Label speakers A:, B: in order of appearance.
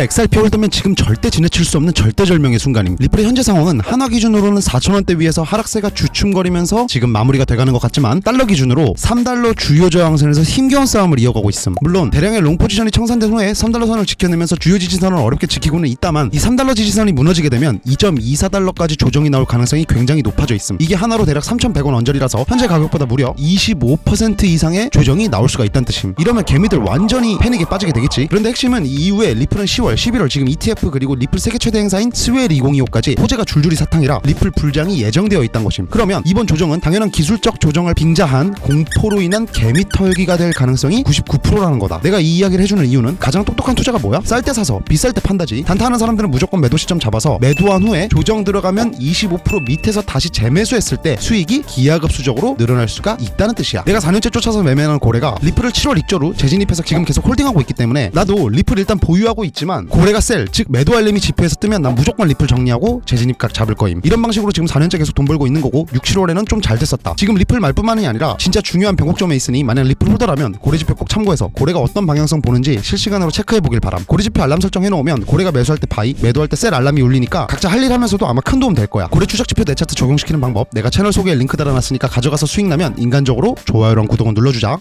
A: XRP 홀더면 지금 절대 지나칠 수 없는 절대절명의 순간임. 리플의 현재 상황은 한화 기준으로는 4천원대 위에서 하락세가 주춤거리면서 지금 마무리가 돼가는 것 같지만 달러 기준으로 3달러 주요 저항선에서 힘겨운 싸움을 이어가고 있음. 물론 대량의 롱 포지션이 청산된 후에 3달러 선을 지켜내면서 주요 지지선을 어렵게 지키고는 있다만 이 3달러 지지선이 무너지게 되면 2.24달러까지 조정이 나올 가능성이 굉장히 높아져 있음. 이게 하나로 대략 3,100원 언저리라서 현재 가격보다 무려 25% 이상의 조정이 나올 수가 있다는 뜻임. 이러면 개미들 완전히 패닉에 빠지게 되겠지. 그런데 핵심은 이 이후에 리플은 10월, 11월 지금 ETF 그리고 리플 세계 최대 행사인 스웰 2025까지 호재가 줄줄이 사탕이라 리플 불장이 예정되어 있다는 것임. 그러면 이번 조정은 당연한 기술적 조정을 빙자한 공포로 인한 개미 털기가 될 가능성이 99%라는 거다. 내가 이 이야기를 해주는 이유는 가장 똑똑한 투자가 뭐야? 쌀 때 사서 비쌀 때 판다지. 단타하는 사람들은 무조건 매도 시점 잡아서 매도한 후에 조정 들어가면 25% 밑에서 다시 재매수했을 때 수익이 기하급수적으로 늘어날 수가 있다는 뜻이야. 내가 4년째 쫓아서 매매하는 고래가 리플을 7월 익저로 재진입해서 지금 계속 홀딩하고 있기 때문에 나도 리플 일단 보유하고 있지만 고래가 셀, 즉 매도 알림이 지표에서 뜨면 난 무조건 리플 정리하고 재진입각 잡을 거임. 이런 방식으로 지금 4년째 계속 돈 벌고 있는 거고 6, 7월에는 좀 잘 됐었다. 지금 리플 말뿐만이 아니라 진짜 중요한 변곡점에 있으니 만약 리플 홀더라면 고래 지표 꼭 참고해서 고래가 어떤 방향성 보는지 실시간으로 체크해 보길 바람. 고래 지표 알람 설정 해놓으면 고래가 매수할 때 바이, 매도할 때 셀 알람이 울리니까 각자 할 일 하면서도 아마 큰 도움 될 거야. 고래 추적 지표 내 차트 적용시키는 방법 내가 채널 소개에 링크 달아놨으니까 가져가서 수익 나면 인간적으로 좋아요랑 구독은 눌러주자.